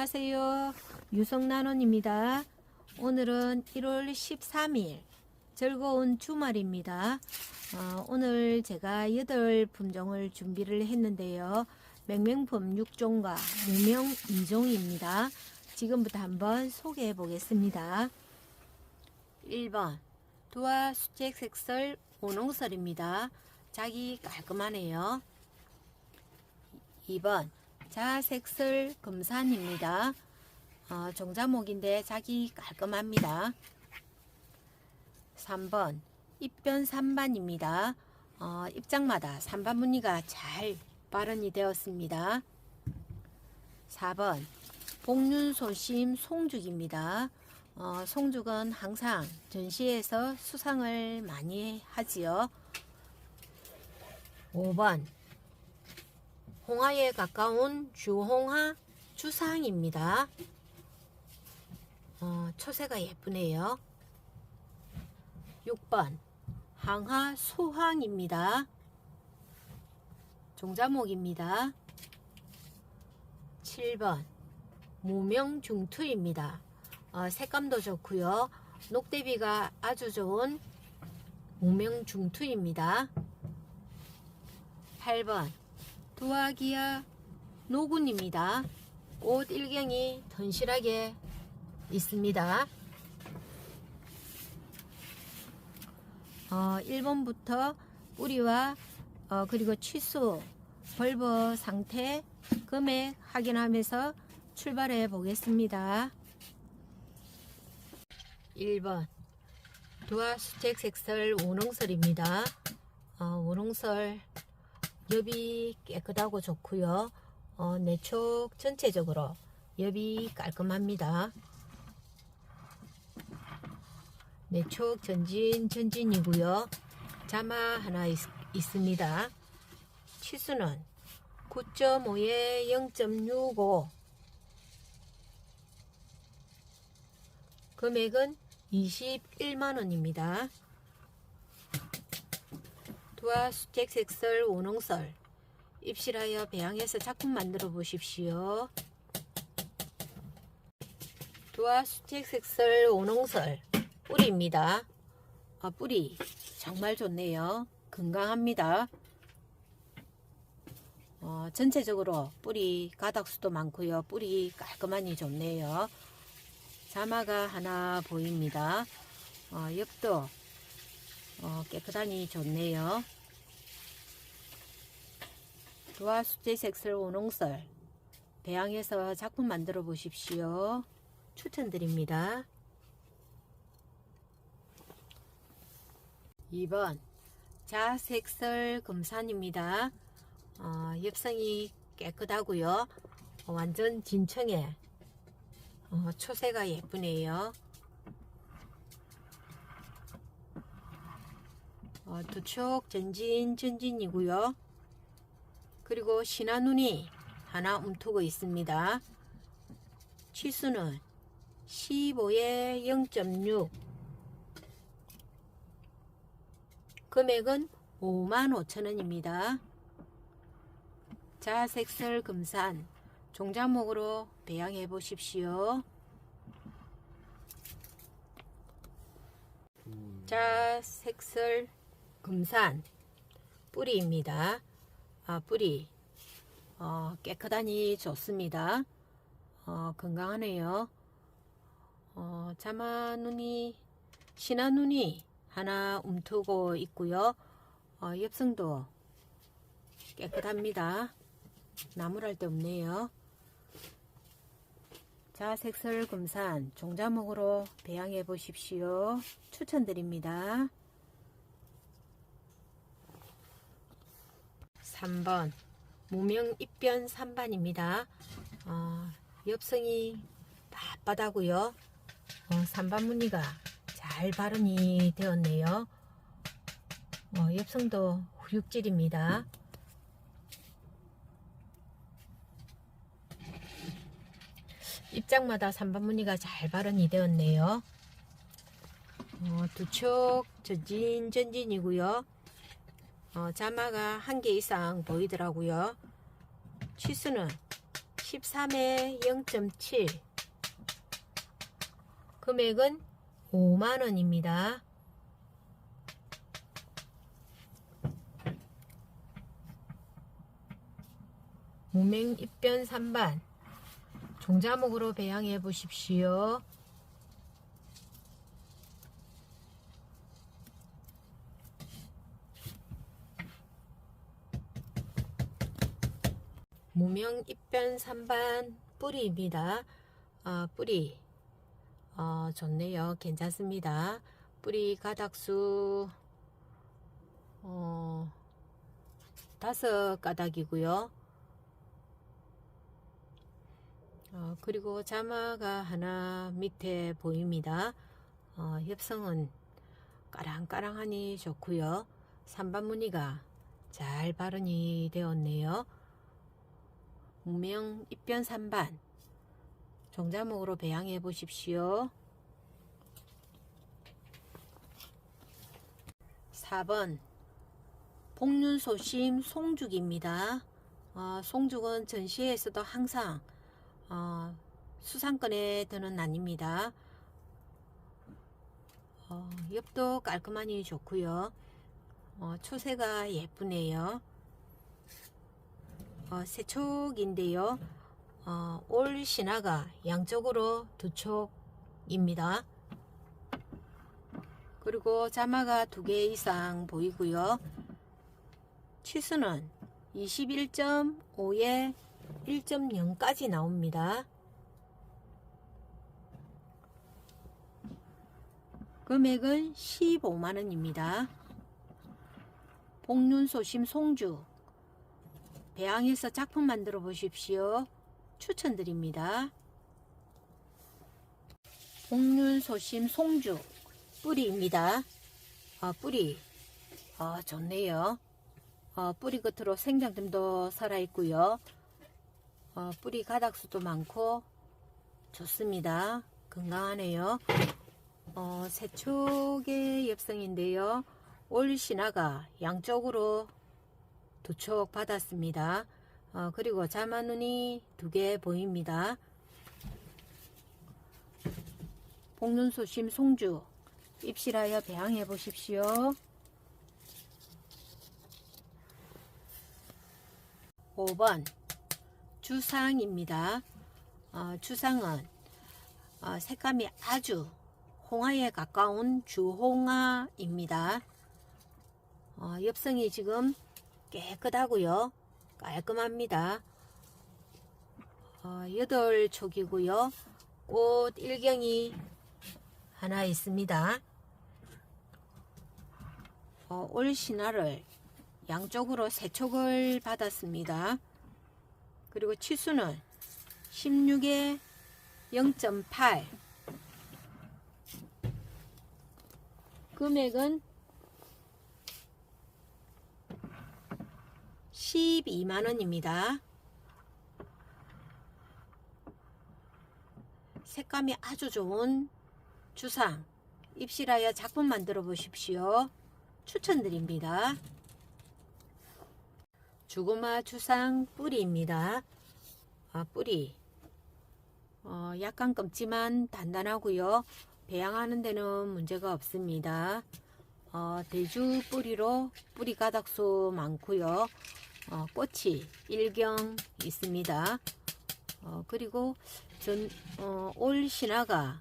안녕하세요. 유성난원입니다. 오늘은 1월 13일 즐거운 주말입니다. 어, 오늘 제가 8품종을 준비를 했는데요. 맹맹품 6종과 무명 2종입니다. 지금부터 한번 소개해 보겠습니다. 1번 두화 수직 색설 오농설입니다. 자기 깔끔하네요. 2번 자색설 금산입니다. 어, 종자목인데 자기 깔끔합니다. 3번 입변 3반입니다. 어, 입장마다 3반 무늬가 잘 발현이 되었습니다. 4번 복륜소심 송죽입니다. 어, 송죽은 항상 전시에서 수상을 많이 하지요. 5번 홍화에 가까운 주홍화 주상입니다. 어, 초세가 예쁘네요. 6번 항화 소황입니다. 종자목입니다. 7번 무명중투입니다. 어, 색감도 좋고요. 녹대비가 아주 좋은 무명중투입니다. 8번 두아기야 노군입니다. 꽃 일경이 던실하게 있습니다. 어, 1번부터 뿌리와 어, 그리고 취수, 벌버 상태, 금액 확인하면서 출발해 보겠습니다. 1번 두아 수책 색설 원홍설입니다. 어, 원홍설 엽이 깨끗하고 좋고요. 어, 내촉 전체적으로 엽이 깔끔합니다. 내촉 전진 전진이고요. 자마 하나 있, 있습니다. 치수는 9.5에 0.65 금액은 21만원입니다. 두화 수택 색설 원홍설 입실하여 배양해서 작품 만들어 보십시오. 두화 수택 색설 원홍설 뿌리입니다. 아, 뿌리 정말 좋네요. 건강합니다. 어, 전체적으로 뿌리 가닥수도 많고요. 뿌리 깔끔하니 좋네요. 자마가 하나 보입니다. 어, 옆도 어, 깨끗하니 좋네요. 두화 수제 색설 원홍설 배양해서 작품 만들어 보십시오. 추천드립니다. 2번 자색설 금산입니다. 어, 엽성이 깨끗하고요. 어, 완전 진청에 어, 초세가 예쁘네요. 어, 두촉 전진 전진이고요. 그리고 신화눈이 하나 움트고 있습니다. 치수는 15에 0.6 금액은 55,000원입니다. 자색설 금산 종자목으로 배양해 보십시오. 자 색설 금산 뿌리입니다. 아, 뿌리 어, 깨끗하니 좋습니다. 어, 건강하네요. 어, 자마 눈이 신화 눈이 하나 움트고 있고요. 어, 엽성도 깨끗합니다. 나무랄 데 없네요. 자, 색설 금산 종자목으로 배양해 보십시오. 추천드립니다. 3번 무명 입변 3반입니다. 어, 엽성이 바빠다고요. 어, 3반 무늬가 잘 발현이 되었네요. 어, 엽성도 후육질입니다. 입장마다 3반 무늬가 잘 발현이 되었네요. 어, 두촉 전진 전진이고요. 어, 자마가 한 개 이상 보이더라고요. 치수는 13에 0.7 금액은 5만원입니다. 무맹 입변 3반 종자목으로 배양해 보십시오. 무명 입변 3반 뿌리입니다. 아, 뿌리 어, 좋네요. 괜찮습니다. 뿌리 가닥수 어, 다섯 가닥이고요. 어, 그리고 자마가 하나 밑에 보입니다. 어, 협성은 까랑까랑하니 좋고요. 3반 무늬가 잘 발현이 되었네요. 무명 입변 3반 종자목으로 배양해 보십시오. 4번 복륜소심 송죽입니다. 어, 송죽은 전시회에서도 항상 어, 수상권에 드는 난입니다. 어, 옆도 깔끔하니 좋고요. 어, 초세가 예쁘네요. 어, 세촉인데요. 어, 올 신화가 양쪽으로 두 촉입니다. 그리고 자마가 두 개 이상 보이고요. 치수는 21.5에 1.0까지 나옵니다. 금액은 15만원입니다. 복륜소심 송주 배양해서 작품 만들어 보십시오. 추천드립니다. 복륜소심 송주 뿌리입니다. 아, 뿌리 아, 좋네요. 어, 뿌리 끝으로 생장점도 살아있고요. 어, 뿌리 가닥수도 많고 좋습니다. 건강하네요. 어, 세촉의 엽성인데요. 올 신화가 양쪽으로 두촉 받았습니다. 어, 그리고 자마눈이 두 개 보입니다. 복륜소심 송주 입실하여 배양해 보십시오. 5번 주상입니다. 어, 주상은 어, 색감이 아주 홍화에 가까운 주홍화입니다. 어, 엽성이 지금 깨끗하고요. 깔끔합니다. 어, 8촉이고요. 꽃 일경이 하나 있습니다. 어, 올 신화를 양쪽으로 세 촉을 받았습니다. 그리고 치수는 16에 0.8 금액은 12만원입니다. 색감이 아주 좋은 주상 입실하여 작품 만들어 보십시오. 추천드립니다. 주고마 주상 뿌리입니다. 아, 뿌리 어, 약간 검지만 단단하고요. 배양하는 데는 문제가 없습니다. 어, 대주 뿌리로 뿌리 가닥수 많고요. 어, 꽃이 일경 있습니다. 어, 그리고 전, 어, 올 신화가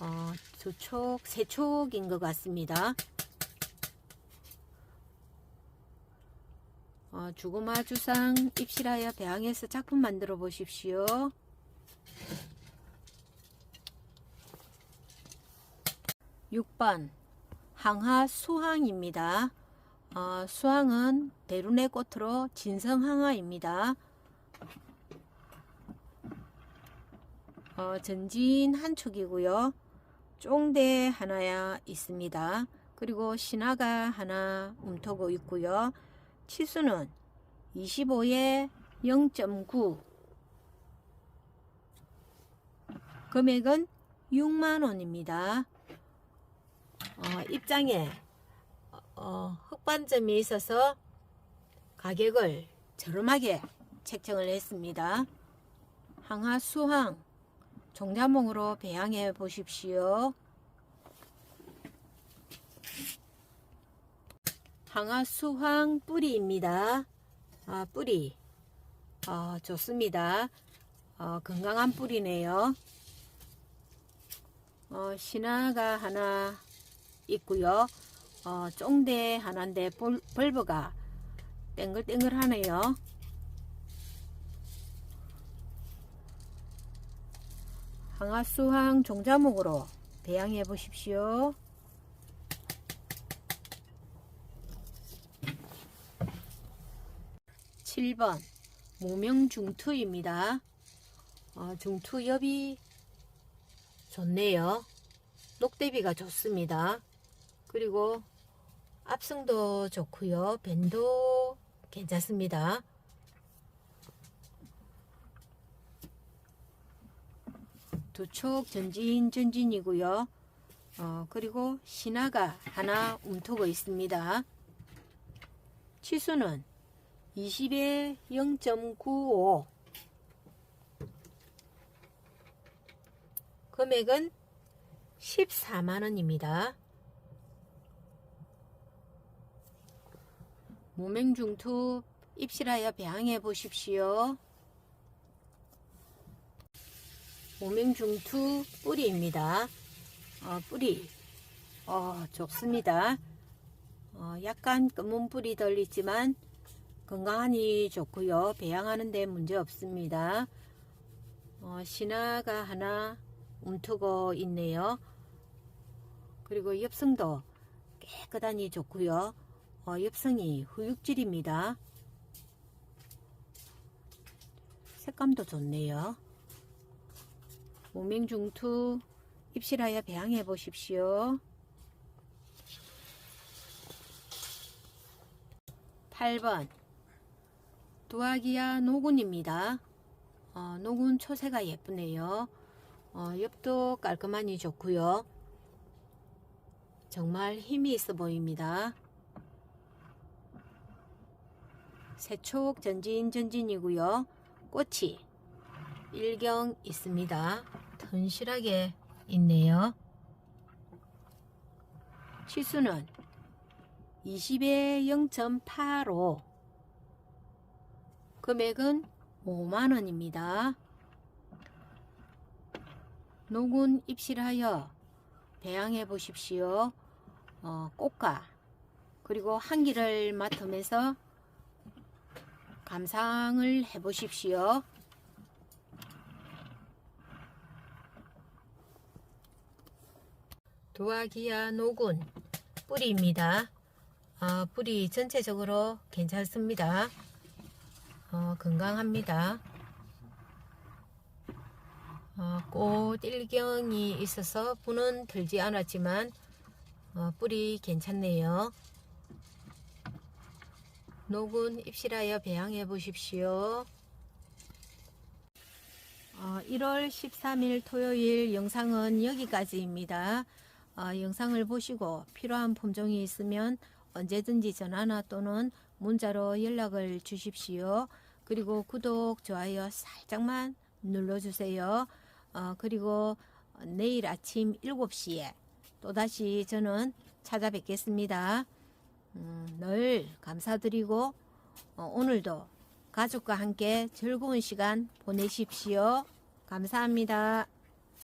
어, 두 촉, 세 촉인 것 같습니다. 어, 주고마 주상 입실하여 배양해서 작품 만들어 보십시오. 육번 항하 수항입니다. 어, 수항은 대run의 꽃으로 진성항하입니다. 어, 전진 한 축이고요. 쫑대 하나야 있습니다. 그리고 신화가 하나 움터고 있고요. 치수는 25에 0.9 금액은 6만원입니다. 어, 입장에 어, 흑반점이 있어서 가격을 저렴하게 책정을 했습니다. 항하 수항 종자몽으로 배양해 보십시오. 항하 수황 뿌리입니다. 아, 뿌리. 아, 좋습니다. 어, 건강한 뿌리네요. 어, 신화가 하나 있고요. 어, 쫑대 하나인데 볼, 벌브가 땡글땡글 하네요. 항아수항 종자목으로 배양해 보십시오. 칠번 무명중투입니다. 어, 중투엽이 좋네요. 녹대비가 좋습니다. 그리고 압승도 좋고요. 밴도 괜찮습니다. 두촉 전진 전진이고요. 어, 그리고 신화가 하나 움트고 있습니다. 치수는 20에 0.95 금액은 14만원입니다. 무맹중투 입실하여 배양해 보십시오. 무맹중투 뿌리입니다. 어, 뿌리 어, 좋습니다. 어, 약간 검은 뿌리 덜 있지만 건강하니 좋고요. 배양하는 데 문제 없습니다. 어, 신화가 하나 움트고 있네요. 그리고 엽성도 깨끗하니 좋고요. 어, 엽성이 후육질입니다. 색감도 좋네요. 무명중투 입실하여 배양해 보십시오. 8번 두아기야 노군입니다. 어, 노군 초세가 예쁘네요. 어, 옆도 깔끔하니 좋고요. 정말 힘이 있어 보입니다. 세촉 전진 전진이고요. 꽃이 일경 있습니다. 튼실하게 있네요. 치수는 20에 0.85 금액은 5만원입니다. 녹은 입실하여 배양해 보십시오. 어, 꽃가 그리고 향기를 맡으면서 감상을 해 보십시오. 도화기야 노군 뿌리입니다. 어, 뿌리 전체적으로 괜찮습니다. 어, 건강합니다. 어, 꽃 일경이 있어서 분은 들지 않았지만 어, 뿌리 괜찮네요. 녹은 입실하여 배양해 보십시오. 어, 1월 13일 토요일 영상은 여기까지입니다. 어, 영상을 보시고 필요한 품종이 있으면 언제든지 전화나 또는 문자로 연락을 주십시오. 그리고 구독, 좋아요 살짝만 눌러주세요. 어, 그리고 내일 아침 7시에 또다시 저는 찾아뵙겠습니다. 음, 늘 감사드리고 어, 오늘도 가족과 함께 즐거운 시간 보내십시오. 감사합니다.